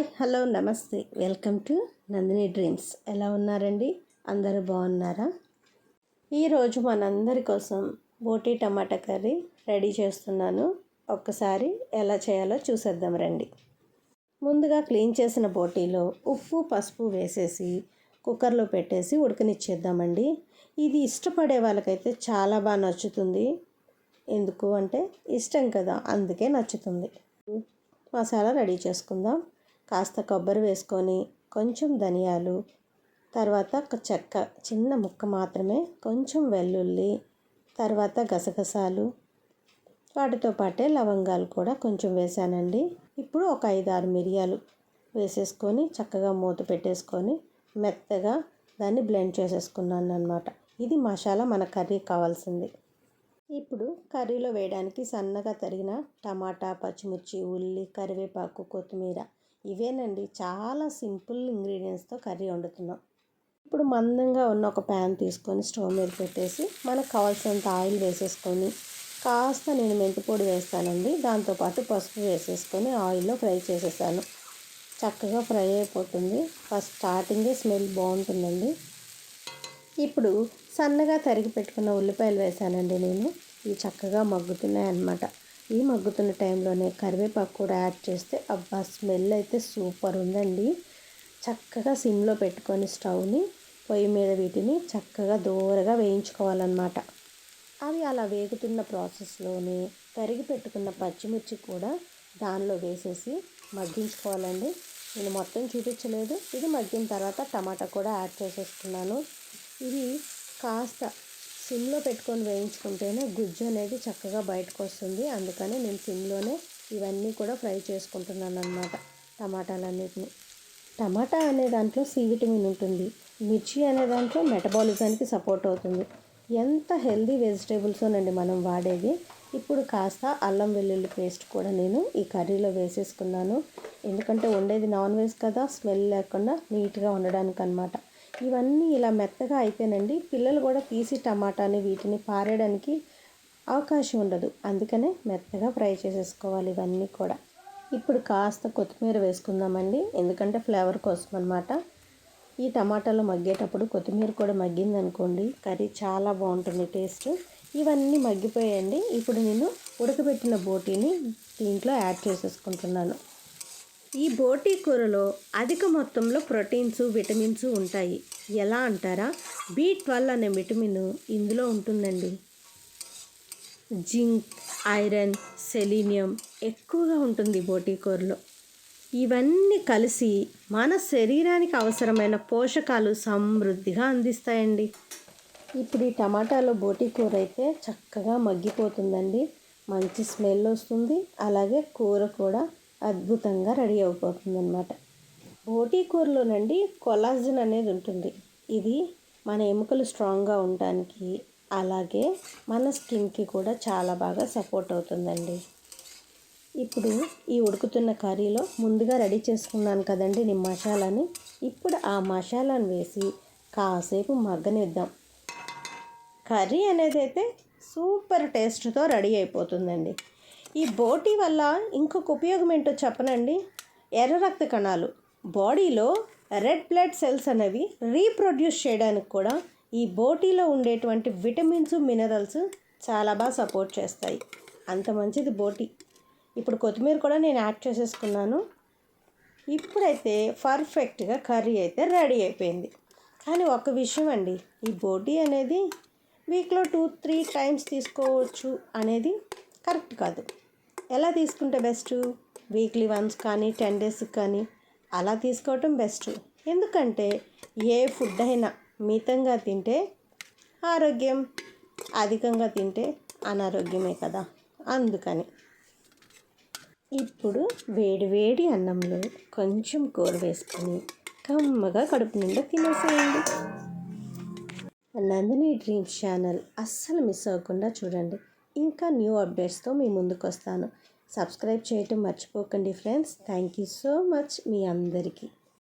Hello నమస్తే. Welcome to Nandini dreams. ఎలా ఉన్నారండి? అందరూ బాగున్నారా? ఈరోజు మనందరి కోసం బోటీ టమాటా కర్రీ రెడీ చేస్తున్నాను. ఒక్కసారి ఎలా చేయాలో చూసేద్దాం రండి. ముందుగా క్లీన్ చేసిన బోటీలో ఉప్పు పసుపు వేసేసి కుక్కర్లో పెట్టేసి ఉడకనిచ్చేద్దామండి. ఇది ఇష్టపడే వాళ్ళకైతే చాలా బాగా నచ్చుతుంది. ఎందుకు అంటే ఇష్టం కదా అందుకే నచ్చుతుంది. మసాలా రెడీ చేసుకుందాం. కాస్త కొబ్బరి వేసుకొని కొంచెం ధనియాలు తర్వాత ఒక చెక్క చిన్న ముక్క మాత్రమే కొంచెం వెల్లుల్లి తర్వాత గసగసాలు వాటితో పాటే లవంగాలు కూడా కొంచెం వేసానండి. ఇప్పుడు ఒక ఐదు ఆరు మిరియాలు వేసేసుకొని చక్కగా మూత పెట్టేసుకొని మెత్తగా దాన్ని బ్లెండ్ చేసేసుకున్నాను అనమాట ఇది మసాలా మన కర్రీ కావాల్సింది. ఇప్పుడు కర్రీలో వేయడానికి సన్నగా తరిగిన టమాటా పచ్చిమిర్చి ఉల్లి కరివేపాకు కొత్తిమీర ఇవేనండి చాలా సింపుల్ ఇంగ్రీడియంట్స్తో కర్రీ వండుతున్నాం. ఇప్పుడు మందంగా ఉన్న ఒక ప్యాన్ తీసుకొని స్టవ్ మీద పెట్టేసి మనకు కావాల్సినంత ఆయిల్ వేసేసుకొని కాస్త నేను మెంతి పొడి వేస్తానండి దాంతోపాటు పసుపు వేసేసుకొని ఆయిల్లో ఫ్రై చేసేసాను. చక్కగా ఫ్రై అయిపోతుంది. ఫస్ట్ స్టార్టింగే స్మెల్ బాగుంటుందండి. ఇప్పుడు సన్నగా తరిగి పెట్టుకున్న ఉల్లిపాయలు వేసానండి నేను. ఇవి చక్కగా మగ్గుతున్నాయి అన్నమాట ఈ మగ్గుతున్న టైంలోనే కరివేపాకు కూడా యాడ్ చేస్తే అబ్బా స్మెల్ అయితే సూపర్ ఉందండి. చక్కగా సిమ్లో పెట్టుకొని స్టవ్ని పొయ్యి మీద వీటిని చక్కగా దూరగా వేయించుకోవాలన్నమాట. అవి అలా వేగుతున్న ప్రాసెస్లోనే తరిగి పెట్టుకున్న పచ్చిమిర్చి కూడా దానిలో వేసేసి మగ్గించుకోవాలండి. నేను మొత్తం చూపించలేదు. ఇది మగ్గిన తర్వాత టమాటా కూడా యాడ్ చేసేస్తున్నాను. ఇది కాస్త సిమ్లో పెట్టుకొని వేయించుకుంటేనే గుజ్జు అనేది చక్కగా బయటకు వస్తుంది అందుకని నేను సిమ్లోనే ఇవన్నీ కూడా ఫ్రై చేసుకుంటున్నాను అనమాట టమాటాలన్నిటిని. టమాటా అనే దాంట్లో సి విటమిన్ ఉంటుంది. మిర్చి అనే దాంట్లో మెటబాలిజానికి సపోర్ట్ అవుతుంది. ఎంత హెల్దీ వెజిటేబుల్సోనండి మనం వాడేది. ఇప్పుడు కాస్త అల్లం వెల్లుల్లి పేస్ట్ కూడా నేను ఈ కర్రీలో వేసేసుకున్నాను. ఎందుకంటే వండేది నాన్ వెజ్ కదా స్మెల్ లేకుండా నీట్గా ఉండడానికి అనమాట ఇవన్నీ ఇలా మెత్తగా అయితేనండి పిల్లలు కూడా తీసి టమాటాని వీటిని పారేయడానికి అవకాశం ఉండదు. అందుకనే మెత్తగా ఫ్రై చేసేసుకోవాలి ఇవన్నీ కూడా. ఇప్పుడు కాస్త కొత్తిమీర వేసుకుందామండి. ఎందుకంటే ఫ్లేవర్ కోసం అనమాట ఈ టమాటాలు మగ్గేటప్పుడు కొత్తిమీర కూడా మగ్గిందనుకోండి కర్రీ చాలా బాగుంటుంది టేస్ట్. ఇవన్నీ మగ్గిపోయాయండి. ఇప్పుడు నేను ఉడకబెట్టిన బోటీని దీంట్లో యాడ్ చేసేసుకుంటున్నాను. ఈ బోటీ కూరలో అధిక మొత్తంలో ప్రోటీన్స్ విటమిన్స్ ఉంటాయి. ఎలా అంటారా? బి ట్వెల్వ్ అనే విటమిన్ ఇందులో ఉంటుందండి. జింక్ ఐరన్ సెలీనియం ఎక్కువగా ఉంటుంది బోటీ కూరలో. ఇవన్నీ కలిసి మన శరీరానికి అవసరమైన పోషకాలు సమృద్ధిగా అందిస్తాయండి. ఇప్పుడు ఈ టమాటాలో బోటీ కూర అయితే చక్కగా మగ్గిపోతుందండి. మంచి స్మెల్ వస్తుంది. అలాగే కూర కూడా అద్భుతంగా రెడీ అయిపోతుంది అనమాట బోటీ కూరలోనండి కొలాజిన్ అనేది ఉంటుంది. ఇది మన ఎముకలు స్ట్రాంగ్గా ఉండటానికి అలాగే మన స్కిన్కి కూడా చాలా బాగా సపోర్ట్ అవుతుందండి. ఇప్పుడు ఈ ఉడుకుతున్న కర్రీలో ముందుగా రెడీ చేసుకున్నాను కదండి నేను మసాలాని. ఇప్పుడు ఆ మసాలాను వేసి కాసేపు మగ్గనిద్దాం. కర్రీ అనేది అయితే సూపర్ టేస్ట్తో రెడీ అయిపోతుందండి. ఈ బోటీ వల్ల ఇంకొక ఉపయోగం ఏంటో చెప్పనండి? ఎర్ర రక్త కణాలు. బాడీలో రెడ్ బ్లడ్ సెల్స్ అనేవి రీప్రొడ్యూస్ చేయడానికి కూడా ఈ బోటీలో ఉండేటువంటి విటమిన్స్ మినరల్స్ చాలా బాగా సపోర్ట్ చేస్తాయి. అంత మంచిది బోటీ. ఇప్పుడు కొత్తిమీర కూడా నేను యాడ్ చేసేసుకున్నాను. ఇప్పుడైతే పర్ఫెక్ట్గా కర్రీ అయితే రెడీ అయిపోయింది. కానీ ఒక విషయం అండి ఈ బోటీ అనేది వీక్లో టూ త్రీ టైమ్స్ తీసుకోవచ్చు అనేది కరెక్ట్ కాదు. ఎలా తీసుకుంటే బెస్ట్? వీక్లీ వన్స్ కానీ టెన్ డేస్ కానీ అలా తీసుకోవటం బెస్ట్. ఎందుకంటే ఏ ఫుడ్ అయినా మితంగా తింటే ఆరోగ్యం అధికంగా తింటే అనారోగ్యమే కదా. అందుకని ఇప్పుడు వేడివేడి అన్నంలో కొంచెం కూర వేసుకొని కమ్మగా కడుపు నిండా తినేసేయండి. నందిని డ్రీమ్స్ ఛానల్ అస్సలు మిస్ అవ్వకుండా చూడండి. ఇంకా న్యూ అప్డేట్స్తో మీ ముందుకు వస్తాను సబ్స్క్రైబ్ చేయటం మర్చిపోకండి friends. Thank you so much మీ అందరికీ.